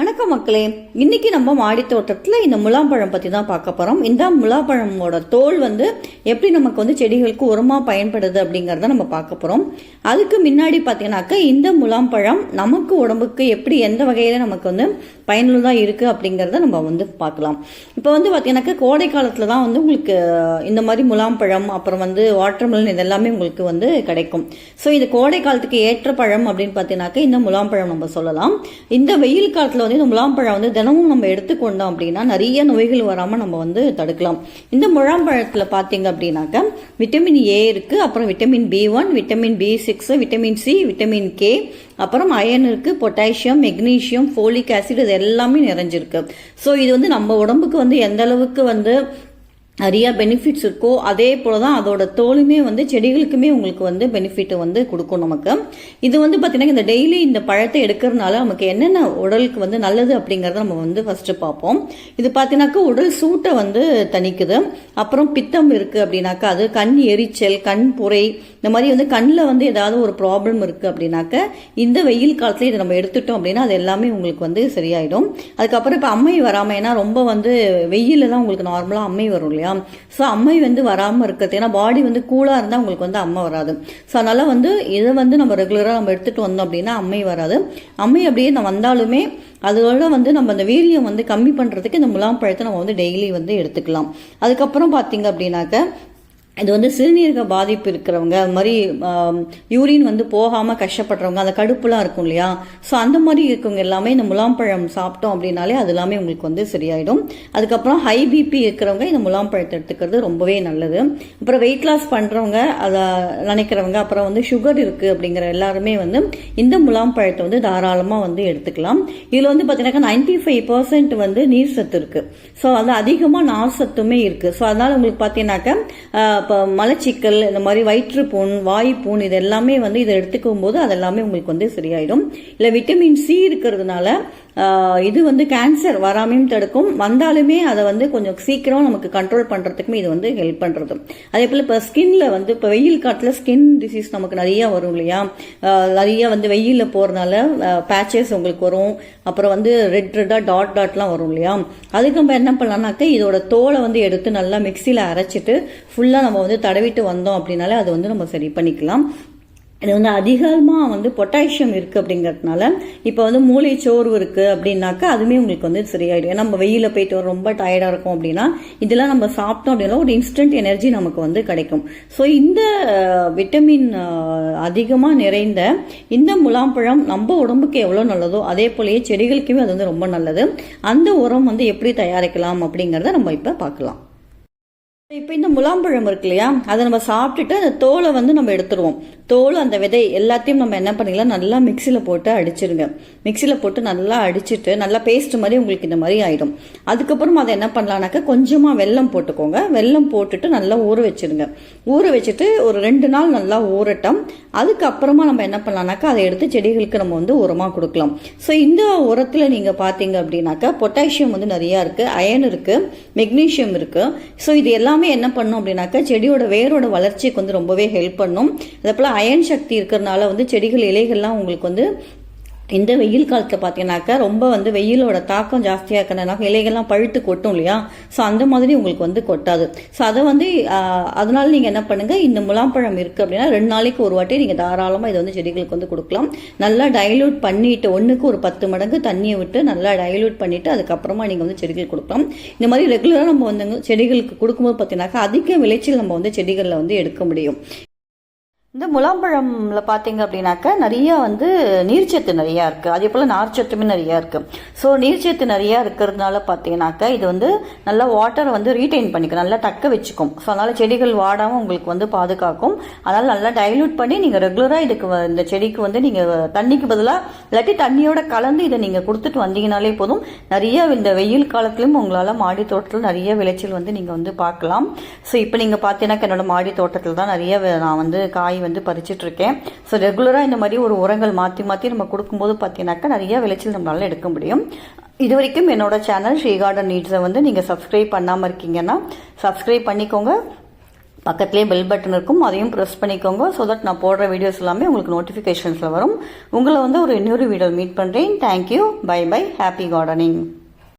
வணக்கம் மக்களே. இன்னைக்கு நம்ம மாடி தோட்டத்தில் இந்த முலாம்பழம் பற்றி தான் பார்க்க போகிறோம் இந்த முலாம்பழமோட தோல் வந்து எப்படி நமக்கு வந்து செடிகளுக்கு உரமாக பயன்படுது அப்படிங்கிறத நம்ம பார்க்க போகிறோம் அதுக்கு முன்னாடி பார்த்தீங்கன்னாக்கா இந்த முலாம்பழம் நமக்கு உடம்புக்கு எப்படி எந்த வகையில் நமக்கு வந்து பயனுள்ளதாக இருக்குது அப்படிங்கிறத நம்ம வந்து பார்க்கலாம். இப்போ வந்து பார்த்தீங்கன்னாக்கா கோடை காலத்தில் தான் வந்து உங்களுக்கு இந்த மாதிரி முலாம்பழம் அப்புறம் வந்து வாட்டர்மெலன் இதெல்லாமே உங்களுக்கு வந்து கிடைக்கும். ஸோ இந்த கோடை காலத்துக்கு ஏற்ற பழம் அப்படின்னு பார்த்தீங்கன்னாக்கா இந்த முலாம்பழம் நம்ம சொல்லலாம். இந்த வெயில் காலத்தில் வந்து இந்த முலாம்பழம் வந்து தினமும் நம்ம எடுத்துக்கொண்டோம் அப்படின்னா நிறைய நோய்கள் வராமல் நம்ம வந்து தடுக்கலாம். இந்த முழாம்பழத்தில் பார்த்தீங்க அப்படின்னாக்கா விட்டமின் ஏ இருக்குது அப்புறம் vitamin B one vitamin B six vitamin C vitamin K அப்புறம் அயன் இருக்குது பொட்டாசியம் மெக்னீஷியம் ஃபோலிக் ஆசிட் இது எல்லாமே நிறைஞ்சிருக்கு. ஸோ இது வந்து நம்ம உடம்புக்கு வந்து எந்த அளவுக்கு வந்து நிறைய பெனிஃபிட்ஸ் இருக்கோ அதே போல தான் அதோட தோலுமே வந்து செடிகளுக்குமே உங்களுக்கு வந்து பெனிஃபிட் வந்து கொடுக்கும் நமக்கு. இது வந்து பார்த்தீங்கன்னா இந்த டெய்லி இந்த பழத்தை எடுக்கிறதுனால நமக்கு என்னென்ன உடலுக்கு வந்து நல்லது அப்படிங்கிறத நம்ம வந்து ஃபர்ஸ்ட் பார்ப்போம். இது பார்த்தீங்கன்னாக்கா உடல் சூட்டை வந்து தணிக்குது. அப்புறம் பித்தம் இருக்கு அப்படின்னாக்கா அது கண் எரிச்சல் கண் புரை இந்த மாதிரி வந்து கண்ணில் வந்து ஏதாவது ஒரு ப்ராப்ளம் இருக்கு அப்படின்னாக்க இந்த வெயில் காலத்துல இதை நம்ம எடுத்துட்டோம் அப்படின்னா அது எல்லாமே உங்களுக்கு வந்து சரியாயிடும். அதுக்கப்புறம் இப்போ அம்மை வராமல் ஏன்னா ரொம்ப வந்து வெயில தான் உங்களுக்கு நார்மலாக அம்மை வரும் இல்லையா? ஸோ அம்மை வந்து வராமல் இருக்கிறது ஏன்னா பாடி வந்து கூலாக இருந்தால் உங்களுக்கு வந்து அம்மை வராது. ஸோ அதனால் வந்து இதை வந்து நம்ம ரெகுலராக நம்ம எடுத்துகிட்டு வந்தோம் அப்படின்னா அம்மை வராது. அம்மை அப்படியே நான் வந்தாலுமே அதோட வந்து நம்ம அந்த வீரியம் வந்து கம்மி பண்ணுறதுக்கு இந்த முலாம் பழத்தை நம்ம வந்து டெய்லி வந்து எடுத்துக்கலாம். அதுக்கப்புறம் பார்த்தீங்க அப்படின்னாக்க இது வந்து சிறுநீரக பாதிப்பு இருக்கிறவங்க அது மாதிரி யூரின் வந்து போகாமல் கஷ்டப்படுறவங்க அந்த கடுப்புலாம் இருக்கும் இல்லையா? ஸோ அந்த மாதிரி இருக்கவங்க எல்லாமே இந்த முலாம்பழம் சாப்பிட்டோம் அப்படின்னாலே அது எல்லாமே உங்களுக்கு வந்து சரியாயிடும். அதுக்கப்புறம் ஹை பிபி இருக்கிறவங்க இந்த முலாம்பழத்தை எடுத்துக்கிறது ரொம்பவே நல்லது. அப்புறம் வெயிட் லாஸ் பண்ணுறவங்க அதை நினைக்கிறவங்க அப்புறம் வந்து சுகர் இருக்குது அப்படிங்கிற எல்லாருமே வந்து இந்த முலாம்பழத்தை வந்து தாராளமாக வந்து எடுத்துக்கலாம். இதில் வந்து பார்த்தீங்கன்னாக்கா நைன்டி ஃபைவ் பர்சன்ட் வந்து நீர் சத்து இருக்குது ஸோ அது அதிகமாக நார் சத்துமே இருக்குது ஸோ அதனால் உங்களுக்கு பார்த்தீங்கன்னாக்கா இப்போ மலச்சிக்கல் இந்த மாதிரி வயிற்றுப்புண் வாய்ப்புண் இது எல்லாமே வந்து இதை எடுத்துக்கும் போது அதெல்லாமே உங்களுக்கு வந்து சரியாயிடும். இல்லை விட்டமின் சி இருக்கிறதுனால இது வந்து கேன்சர் வராமையும் தடுக்கும். வந்தாலுமே அதை வந்து கொஞ்சம் சீக்கிரம் நமக்கு கண்ட்ரோல் பண்ணுறதுக்குமே இது வந்து ஹெல்ப் பண்ணுறது அதே போல் இப்போ ஸ்கின்ல வந்து இப்போ வெயில் காலத்தில் ஸ்கின் டிசீஸ் நமக்கு நிறையா வரும் இல்லையா? நிறையா வந்து வெயிலில் போகிறதுனால பேச்சஸ் உங்களுக்கு வரும். அப்புறம் வந்து ரெட் ரெட்டாக டாட் டாட்லாம் வரும் இல்லையா? அதுக்கு நம்ம என்ன பண்ணலாம்னாக்க இதோட தோலை வந்து எடுத்து நல்லா மிக்சியில் அரைச்சிட்டு ஃபுல்லாக நம்ம வந்து தடவிட்டு வந்தோம் அப்படின்னாலே அது வந்து நம்ம சரி பண்ணிக்கலாம். இது வந்து அதிகமாக வந்து பொட்டாசியம் இருக்குது அப்படிங்கிறதுனால இப்போ வந்து மூளை சோர்வு இருக்குது அப்படின்னாக்கா அதுவுமே உங்களுக்கு வந்து சரியாயிடும். ஏன்னா நம்ம வெயிலில் போயிட்டு வர ரொம்ப டயர்டாக இருக்கும் அப்படின்னா இதெல்லாம் நம்ம சாப்பிட்டோம் அப்படின்னா ஒரு இன்ஸ்டன்ட் எனர்ஜி நமக்கு வந்து கிடைக்கும். ஸோ இந்த விட்டமின் அதிகமாக நிறைந்த இந்த முலாம்பழம் நம்ம உடம்புக்கு எவ்வளோ நல்லதோ அதே போலயே செடிகளுக்குமே அது வந்து ரொம்ப நல்லது. அந்த உரம் வந்து எப்படி தயாரிக்கலாம் அப்படிங்கிறத நம்ம இப்போ பார்க்கலாம். இப்போ இந்த முலாம்பழம் இருக்கு இல்லையா அதை நம்ம சாப்பிட்டுட்டு அந்த தோலை வந்து நம்ம எடுத்துருவோம். தோல் அந்த விதை எல்லாத்தையும் நம்ம என்ன பண்ணிக்கலாம்? நல்லா மிக்சியில் போட்டு அடிச்சிருங்க. மிக்சியில் போட்டு நல்லா அடிச்சுட்டு நல்லா பேஸ்ட் மாதிரி உங்களுக்கு இந்த மாதிரி ஆயிடும். அதுக்கப்புறம் அதை என்ன பண்ணலான்னாக்கா கொஞ்சமாக வெல்லம் போட்டுக்கோங்க. வெல்லம் போட்டுட்டு நல்லா ஊற வச்சிருங்க. ஊற வச்சுட்டு ஒரு ரெண்டு நாள் நல்லா ஊறட்டும். அதுக்கப்புறமா நம்ம என்ன பண்ணலாம்னாக்கா அதை எடுத்து செடிகளுக்கு நம்ம வந்து உரமாக கொடுக்கலாம். ஸோ இந்த உரத்தில் நீங்கள் பார்த்தீங்க அப்படின்னாக்கா பொட்டாசியம் வந்து நிறையா இருக்குது அயன் இருக்குது மெக்னீஷியம் இருக்குது ஸோ இது எல்லாமே எல்லாமே என்ன பண்ணும் அப்படின்னாக்கா செடியோட வேரோட வளர்ச்சிக்கு வந்து ரொம்பவே ஹெல்ப் பண்ணும். அதே போல் அயன் சக்தி இருக்கிறதுனால வந்து செடிகள் இலைகள்லாம் உங்களுக்கு வந்து இந்த வெயில் காலத்தில் பார்த்தீங்கன்னாக்கா ரொம்ப வந்து வெயிலோட தாக்கம் ஜாஸ்தியாக இருக்கிறதுனால இலைகள்லாம் பழுத்து கொட்டும் இல்லையா? ஸோ அந்த மாதிரி உங்களுக்கு வந்து கொட்டாது. ஸோ அதை வந்து அதனால நீங்கள் என்ன பண்ணுங்கள் இந்த முலாம்பழம் இருக்குது அப்படின்னா ரெண்டு நாளைக்கு ஒரு வாட்டி நீங்கள் தாராளமாக இதை வந்து செடிகளுக்கு வந்து கொடுக்கலாம். நல்லா டைலூட் பண்ணிட்டு ஒன்றுக்கு ஒரு பத்து மடங்கு தண்ணியை விட்டு நல்லா டைலூட் பண்ணிவிட்டு அதுக்கப்புறமா நீங்கள் வந்து செடிகள் கொடுக்கலாம். இந்த மாதிரி ரெகுலராக நம்ம வந்து செடிகளுக்கு கொடுக்கும்போது பார்த்தீங்கன்னாக்கா அதிக விளைச்சல் நம்ம வந்து செடிகளில் வந்து எடுக்க முடியும். இந்த முலாம்பழம்ல பார்த்தீங்க அப்படின்னாக்கா நிறைய வந்து நீர்ச்சத்து நிறையா இருக்குது அதே போல் நார்ச்சத்துமே நிறையா இருக்குது ஸோ நீர்ச்சத்து நிறையா இருக்கிறதுனால பார்த்தீங்கன்னாக்கா இது வந்து நல்லா வாட்டரை வந்து ரீட்டைன் பண்ணிக்கும். நல்லா தக்க வச்சுக்கும். ஸோ அதனால் செடிகள் வாடாமல் உங்களுக்கு வந்து பாதுகாக்கும். அதனால் நல்லா டைல்யூட் பண்ணி நீங்கள் ரெகுலராக இதுக்கு இந்த செடிக்கு வந்து நீங்கள் தண்ணிக்கு பதிலாக இல்லாட்டி தண்ணியோட கலந்து இதை நீங்கள் கொடுத்துட்டு வந்தீங்கனாலே போதும். நிறைய இந்த வெயில் காலத்திலும் உங்களால் மாடி தோட்டத்தில் நிறைய விளைச்சல் வந்து நீங்கள் வந்து பார்க்கலாம். ஸோ இப்போ நீங்கள் பார்த்தீங்கன்னா என்னோட மாடி தோட்டத்தில் தான் நிறைய நான் வந்து காய் வந்து பறிச்சிட்ருக்கேன். ஸோ ரெகுலராக இந்த மாதிரி ஒரு உரங்கள் மாற்றி மாற்றி நம்ம கொடுக்கும்போது பார்த்தீங்கன்னாக்கா நிறைய விளைச்சல் நம்மளால எடுக்க முடியும். இது வரைக்கும் என்னோட சேனல் ஸ்ரீ கார்டன் நீட்ஸை வந்து நீங்கள் சப்ஸ்கிரைப் பண்ணாமல் இருக்கீங்கன்னா சப்ஸ்கிரைப் பண்ணிக்கோங்க. பக்கத்துலேயே பெல் பட்டன் இருக்கும். அதையும் ப்ரெஸ் பண்ணிக்கோங்க. ஸோ தட் நான் போடுற வீடியோஸ் எல்லாமே உங்களுக்கு நோட்டிஃபிகேஷன்ஸில் வரும். உங்களை வந்து ஒரு இன்னொரு வீடியோ மீட் பண்ணுறேன் thank you bye bye happy gardening